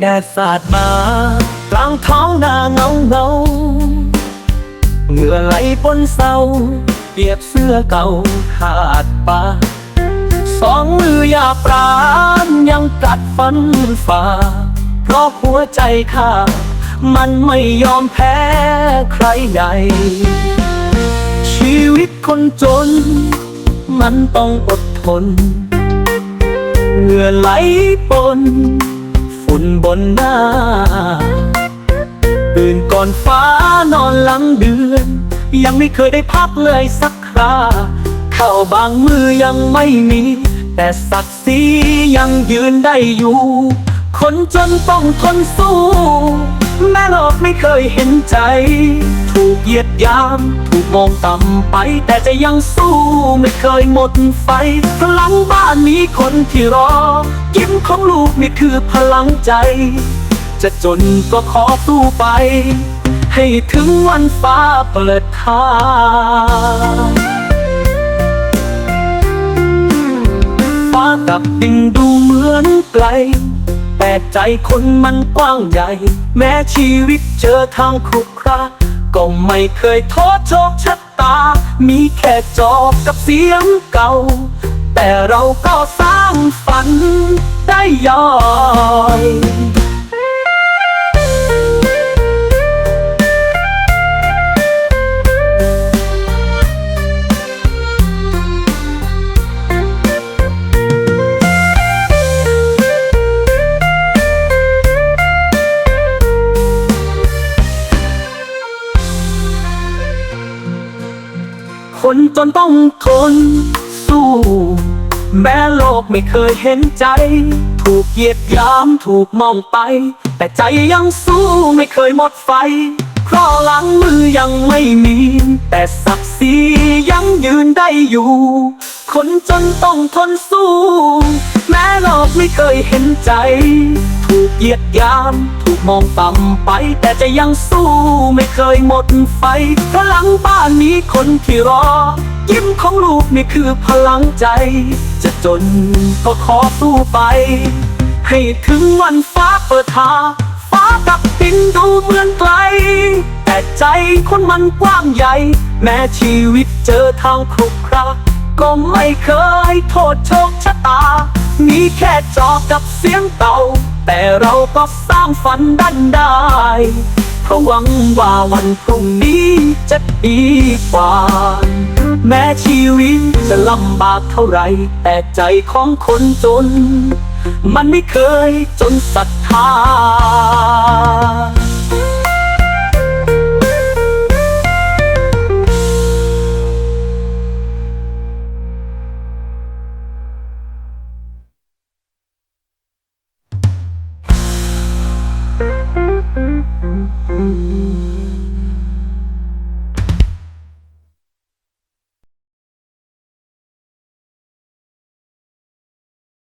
แดดสาดมากลางท้องนาเงาเงาเหงื่อไหลปนเศร้า เปียกเสื้อเก่าขาดปาสองมืออยากปราณยังกัดฟันฝ่า เพราะหัวใจข้า มันไม่ยอมแพ้ใครใด ชีวิตคนจน มันต้องอดทนเหงื่อไหลปน ฝุ่นบนหน้า ตื่นก่อนฟ้านอนหลังเดือน ยังไม่เคยได้พักเลยสักคราเข้าวบางมือยังไม่มี แต่ศักดิ์ศรียังยืนได้อยู่ คนจนต้องทนสู้ แม่โลกไม่เคยเห็นใจ ถูกเหยียดยาม ถูกมองต่ำไป แต่จะยังสู้ไม่เคยหมดไฟ พลังบ้านนี้คนที่รอ ยิ้มของลูกนี่คือพลังใจ จะจนก็ขอสู้ไป ให้ถึงวันฟ้าเปิดทางฟ้ากับดินดูเหมือนไกล แต่ใจคนมันกว้างใหญ่ แม้ชีวิตเจอทางครุขระก็ไม่เคยท้อโชคชะตา มีแค่จอบกับเสียงเก่า แต่เราก็สร้างฝันได้ย่อย คนจนต้องทนสู้ แม้โลกไม่เคยเห็นใจ ถูกเหยียดยามถูกมองไป แต่ใจยังสู้ไม่เคยหมดไฟ เพราะหลังมือยังไม่มี แต่ศักดิ์ศรียังยืนได้อยู่ คนจนต้องทนสู้ แม้โลกไม่เคยเห็นใจ ถูกเหยียดยาม ถูกมองต่ำไป แต่จะยังสู้ไม่เคยหมดไฟพลังบ้านนี้คนที่รอ ยิ้มของลูกนี่คือพลังใจ จะจนก็ขอสู้ไป ให้ถึงวันฟ้าเปิดทางฟ้ากับดินดูเหมือนไกล แต่ใจคนมันกว้างใหญ่ แม้ชีวิตเจอทางครุขระก็ไม่เคยโทษโชคชะตา มีแค่จอกับเสียงเต่า แต่เราก็สร้างฝันดันได้เพราะหวังว่าวันพรุ่งนี้จะดีกว่า แม้ชีวิตจะลำบากเท่าไร แต่ใจของคนจน มันไม่เคยจนศรัทธา